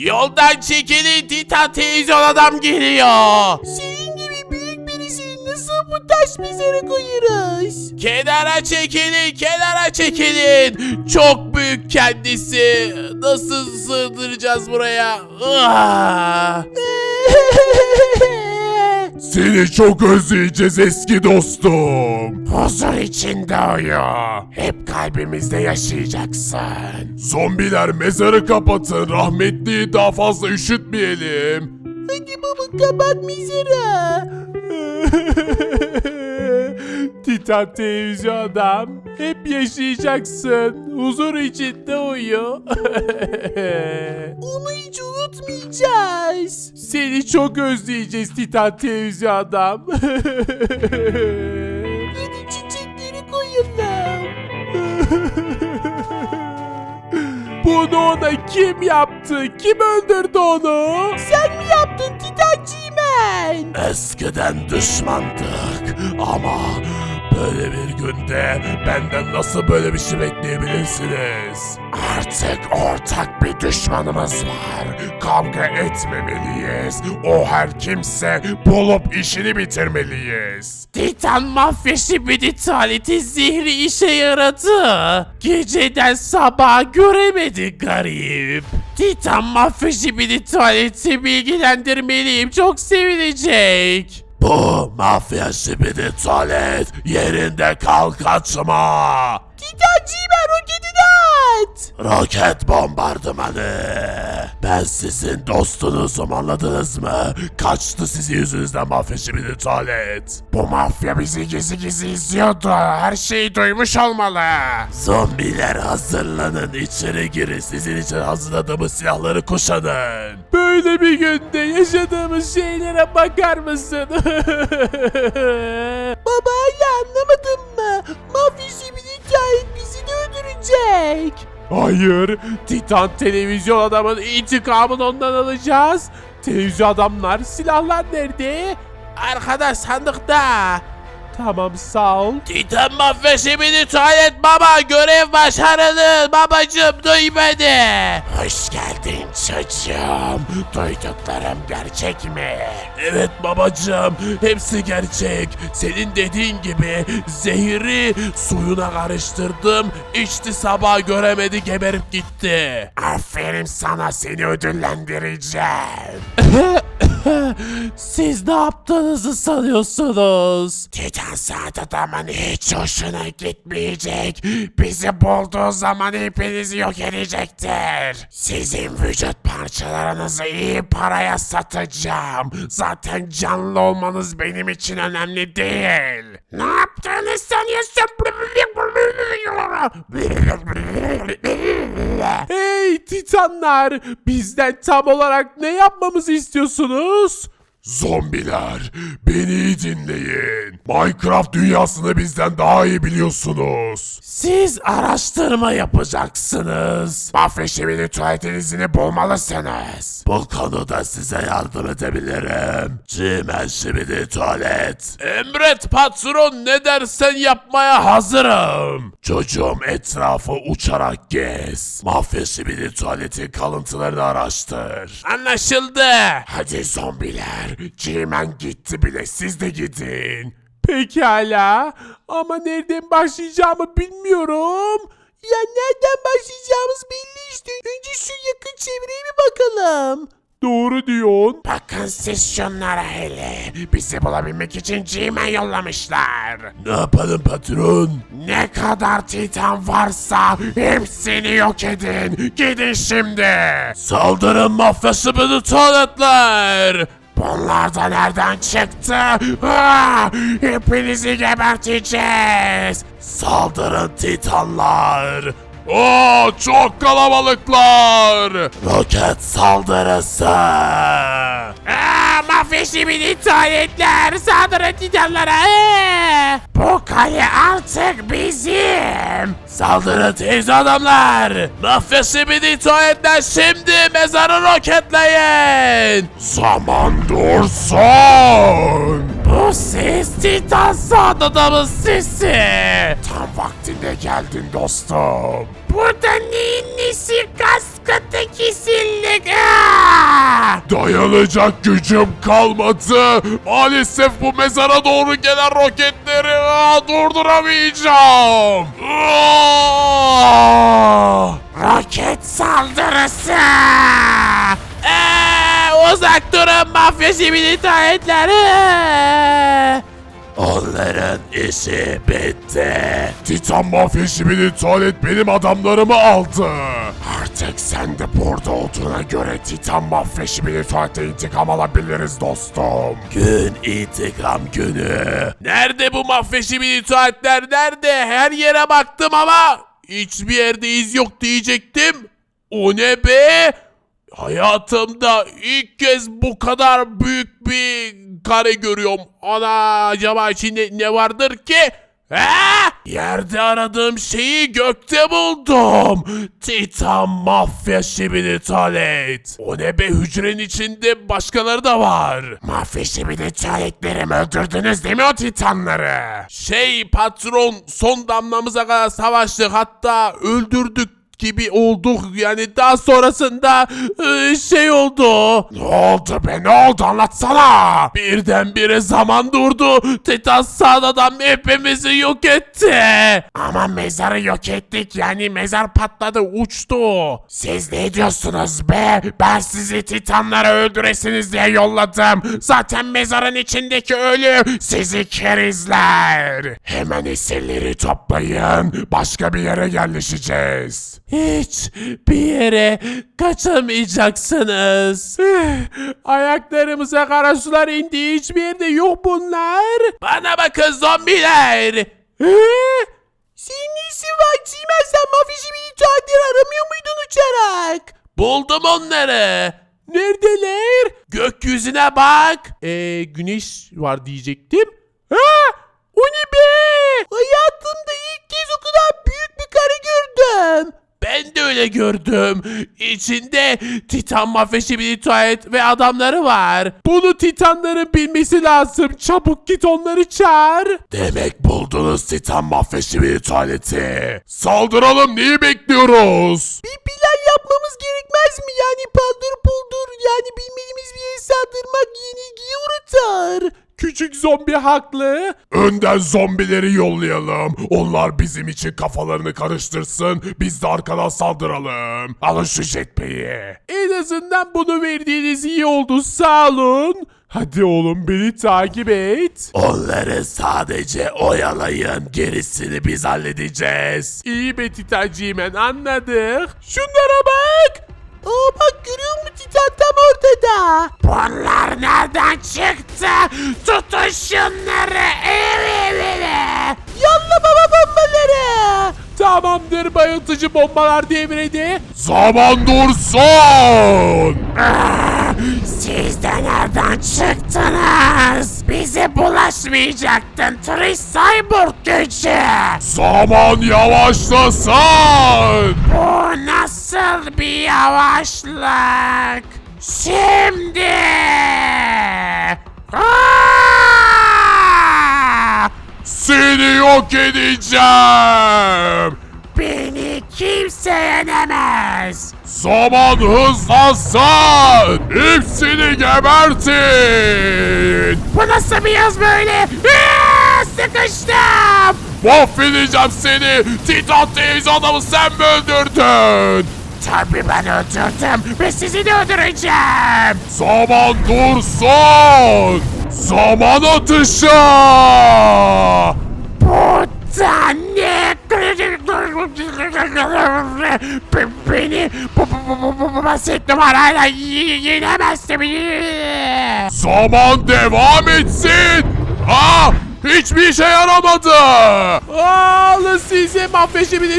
Yoldan çekilin Titan televizyon adam geliyor. Senin gibi büyük birisini nasıl bu taş mezara koyarız? Kenara çekilin, kenara çekilin. Çok büyük kendisi. Nasıl sığdıracağız buraya? Ah! Seni çok özleyeceğiz eski dostum. Huzur içinde uyu. Hep kalbimizde yaşayacaksın. Zombiler mezarı kapatın. Rahmetliyi daha fazla üşütmeyelim. Hadi baba kapat mezara. Titan televizyon adam. Hep yaşayacaksın. Huzur içinde uyu. Onu hiç unutmayacağız. Seni çok özleyeceğiz Titan televizyon adam. Hadi çiçekleri koyalım. Bunu ona kim yaptı? Kim öldürdü onu? Sen mi yaptın Titan Cimen? Eskiden düşmandık ama böyle bir günde benden nasıl böyle bir şey bekleyebilirsiniz? Artık ortak bir düşmanımız var. Kavga etmemeliyiz. O her kimse bulup işini bitirmeliyiz. Titan mafyası bir taleti zehri işe yaradı. Geceden sabaha göremedi garip. Titan mafyası tuvaleti bilgilendirmeliyim. Çok sevinecek. Bu mafya şibidi tuvalet yerinde kal kaçma. Titan Cimen roketini at. Roket bombardımanı. Ben sizin dostunuzum anladınız mı? Kaçtı sizin yüzünüzden mafya şibidi tuvalet. Bu mafya bizi gizli gizli izliyordu. Her şeyi duymuş olmalı. Zombiler hazırlanın içeri girin. Sizin için hazırladığımız silahları kuşanın. Böyle bir günde yaşadığımız şeylere bakar mısın? Baba hala anlamadın mı? Mafya Cimen'in hikayet bizi de öldürecek. Hayır, Titan televizyon adamın intikamını ondan alacağız. Televizyon adamlar, silahlar nerede? Arkada sandıkta. Tamam sağ ol. Titan mafyası beni tuvalet baba görev başarılı babacım duy beni. Hoş geldin çocuğum. Duyduklarım gerçek mi? Evet babacığım. Hepsi gerçek. Senin dediğin gibi zehri suyuna karıştırdım. İçti sabah göremedi geberip gitti. Aferin sana seni ödüllendireceğim. Siz ne yaptığınızı sanıyorsunuz? Titan saat adamın hiç hoşuna gitmeyecek. Bizi bulduğu zaman hepinizi yok edecektir. Sizin vücut parçalarınızı iyi paraya satacağım. Zaten canlı olmanız benim için önemli değil. Ne yaptığını sanıyorsun? Hey Titanlar! Bizden tam olarak ne yapmamızı istiyorsunuz? Zombiler, beni iyi dinleyin. Minecraft dünyasını bizden daha iyi biliyorsunuz. Siz araştırma yapacaksınız. Mafya şivini tuvaletinizini bulmalısınız. Bu konuda size yardım edebilirim. Cimen şivini tuvalet. Emret patron ne dersen yapmaya Hazırım. Çocuğum etrafı uçarak gez. Mafya şivini tuvaletin kalıntılarını araştır. anlaşıldı. Hadi zombiler. Cimen gitti bile siz de gidin. Pekala ama nereden başlayacağımı bilmiyorum. Ya nereden başlayacağımız belli işte. Önce şu yakın çevreye bir bakalım. Doğru diyorsun. Bakın siz şunlara hele. Bizi bulabilmek için Cimen yollamışlar. Ne yapalım patron? Ne kadar titan varsa hepsini yok edin. Gidin şimdi. Saldırın mafyası bunu tuvaletler. Bunlar da nereden çıktı? Ah, hepinizi geberteceğiz. Saldırın titanlar. Oo, çok kalabalıklar. Roket saldırısı. Aa, mafya şibini tuvaletler saldırın titanlara. Ee! Bu kale artık bizim. Saldırın teyze adamlar. Mafya şibini tuvaletler şimdi mezarı roketleyin. Zaman dursun. Bu ses Titan Sağ adamın sesi. Tam vaktinde geldin dostum. Burada neyin nesi kaskatı kesinlik? Dayanacak gücüm kalmadı. Maalesef bu mezara doğru gelen roketleri aa, durduramayacağım. Aa! Roket saldırısı! Ee, uzak durun mafya sivil itaatleri! Onların işi bitti. Titan mafya şibini tuvalet benim adamlarımı aldı. Artık sen de burada olduğuna göre Titan mafya şibini tuvalete intikam alabiliriz dostum. Gün intikam günü. Nerede bu mafya sivil itaatler nerede? Her yere baktım ama hiçbir yerde iz yok diyecektim. O ne be? Hayatımda ilk kez bu kadar büyük bir kare görüyorum. Ana acaba içinde ne vardır ki? Ha? Yerde aradığım şeyi gökte buldum. Titan mafya şibini talet. O ne be hücrenin içinde başkaları da var. Mafya şibini tuvaletlerimi öldürdünüz değil mi o titanları? Şey patron son damlamıza kadar savaştık hatta öldürdük gibi olduk yani daha sonrasında e, şey oldu. Ne oldu be ne oldu anlatsana. Birdenbire zaman durdu. Titan sağdadan hepimizi yok etti. Ama mezarı yok ettik yani mezar patladı uçtu. Siz ne diyorsunuz be? Ben sizi titanlara öldüresiniz diye yolladım. Zaten mezarın içindeki ölü sizi kerizler. Hemen esirleri toplayın. Başka bir yere yerleşeceğiz. Hiç bir yere kaçamayacaksınız. Ayaklarımıza kara sular indi. Hiçbir yerde yok bunlar. Bana bakın zombiler. Senin nesi var Cimen sen mafya bir itaatleri aramıyor muydun uçarak? Buldum onları. Neredeler? Gökyüzüne bak. Ee, güneş var diyecektim. Ha! O ne be? Hayatımda ilk kez o kadar büyük bir kare gördüm. Ben de öyle gördüm. İçinde Titan mafyası bir tuvalet ve adamları var. Bunu Titanların bilmesi lazım. Çabuk git onları çağır. Demek buldunuz titan mafya şibini tuvaleti. Saldıralım neyi bekliyoruz? Bir plan yapmamız gerekmez mi? Yani paldır puldur yani bilmediğimiz bir yere saldırmak yenilgiye uğratır. Küçük zombi haklı. Önden zombileri yollayalım. Onlar bizim için kafalarını karıştırsın. Biz de arkadan saldıralım. Alın şu jetpack'i. En azından bunu verdiğiniz iyi oldu. Sağ olun. Hadi oğlum beni takip et. Onları sadece oyalayın. Gerisini biz halledeceğiz. İyi be Titancimen anladık. Şunlara bak. Aa bak görüyor musun Titan tam ortada. Bunlar? Tutun şunları. Yolla baba bombaları. Tamamdır bayıltıcı bombalar devrede. Zaman dursun. Siz de nereden çıktınız? Bize bulaşmayacaktın Trish Cyborg gücü. Zaman yavaşlasın. Bu nasıl bir yavaşlık? Şimdi. Aa! Seni yok edeceğim. Beni kimse yenemez. Zaman hızlansın. Hepsini gebertin. Bu nasıl bir yaz böyle? Aa, sıkıştım. Mahvedeceğim seni. Titan teyze adamı sen mi öldürdün? Tabii ben öldürdüm ve sizi de öldüreceğim. Zaman dursun. Zaman atışı. Ne? Beni bu bu bu bu bu bu basit numarayla yenemezsin. Zaman devam etsin. Ah! Hiçbir işe yaramadı. Alın size mafya bir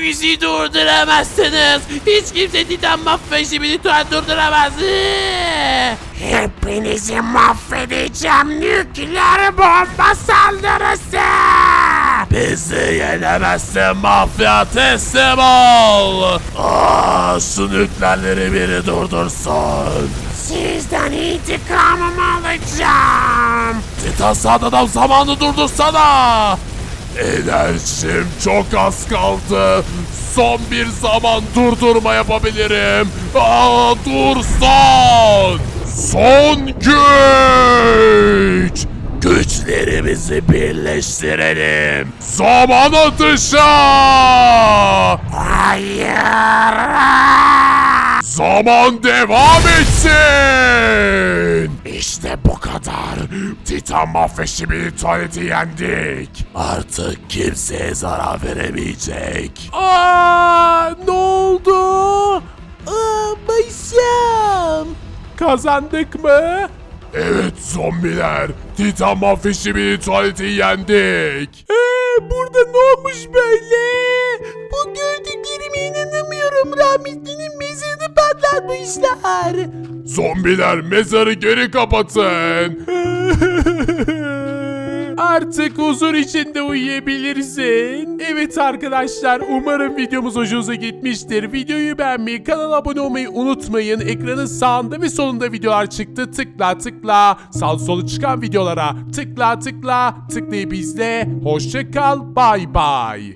tuvaletler. Bizi durduramazsınız. Hiç kimse Titan mafya tuvalet durduramaz. Hepinizi mahvedeceğim nükleer bomba saldırısı. Bizi yenemezsin mafya teslim ol. Aa, şu nükleerleri biri durdursun. Sizden intikamımı alacağım. Titan sağdan zamanı durdursana. Enerjim çok az kaldı. Son bir zaman durdurma yapabilirim. Aa, dur son. Güç. Güçlerimizi birleştirelim. Zaman atışı. Hayır. Zaman devam etsin. İşte bu kadar. Titan mafya tuvaleti yendik. Artık kimseye zarar veremeyecek. Aa, ne oldu? Aa başım. Kazandık mı? Evet zombiler. Titan mafya tuvaleti yendik. Ee, burada ne olmuş böyle? Bu gördüklerime inanamıyorum. Rahmetlinin mezarını patlatmışlar. Zombiler mezarı geri kapatın. Artık huzur içinde uyuyabilirsin. Evet arkadaşlar umarım videomuz hoşunuza gitmiştir. Videoyu beğenmeyi, kanala abone olmayı unutmayın. Ekranın sağında ve solunda videolar çıktı. Tıkla tıkla. Sağ solu çıkan videolara tıkla tıkla. Tıklayıp izle. Hoşça kal. Bay bay.